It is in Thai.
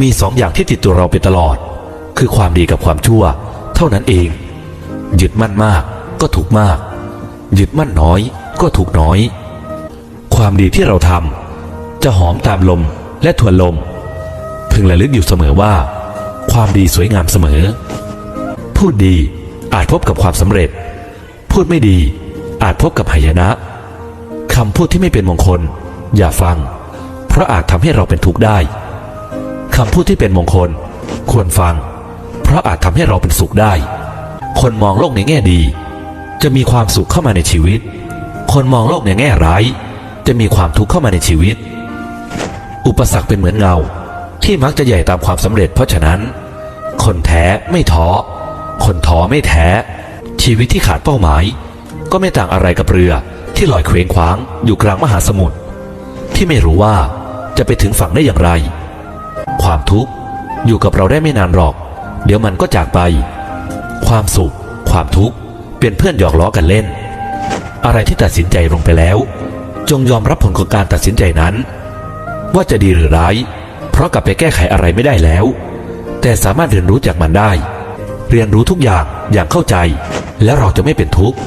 มีสองอย่างที่ติดตัวเราไปตลอด คือความดีกับความชั่ว เท่านั้นเอง ยึดมั่นมากก็ถูกมาก ยึดมั่นน้อยก็ถูกน้อย ความดีที่เราทำจะหอมตามลมและทวนลม พึงระลึกอยู่เสมอว่า ความดีสวยงามเสมอ พูดดีอาจพบกับความสำเร็จ พูดไม่ดีอาจพบกับหายนะคำพูดที่ไม่เป็นมงคล อย่าฟัง เพราะอาจทำให้เราเป็นทุกข์ได้ คำพูดที่เป็นมงคล ควรฟัง เพราะอาจทำให้เราเป็นสุขได้ คนมองโลกในแง่ดี จะมีความสุขเข้ามาในชีวิต คนมองโลกในแง่ร้าย จะมีความทุกข์เข้ามาในชีวิต อุปสรรคเป็นเหมือนเงา ที่มักจะใหญ่ตามความสำเร็จ เพราะฉะนั้น คนแท้ไม่ท้อ คนท้อไม่แท้ ชีวิตที่ขาดเป้าหมาย ก็ไม่ต่างอะไรกับเรือที่ลอยเคว้งคว้างอยู่กลางมหาสมุทรที่ไม่รู้ว่าจะไปถึงฝั่งได้อย่างไร ความทุกข์อยู่กับเราได้ไม่นานหรอก เดี๋ยวมันก็จากไป ความสุข ความทุกข์เป็นเพื่อนหยอกล้อกันเล่น อะไรที่ตัดสินใจลงไปแล้ว จงยอมรับผลของการตัดสินใจนั้น ว่าจะดีหรือร้าย เพราะกลับไปแก้ไขอะไรไม่ได้แล้ว แต่สามารถเรียนรู้จากมันได้ เรียนรู้ทุกอย่างอย่างเข้าใจ และเราจะไม่เป็นทุกข์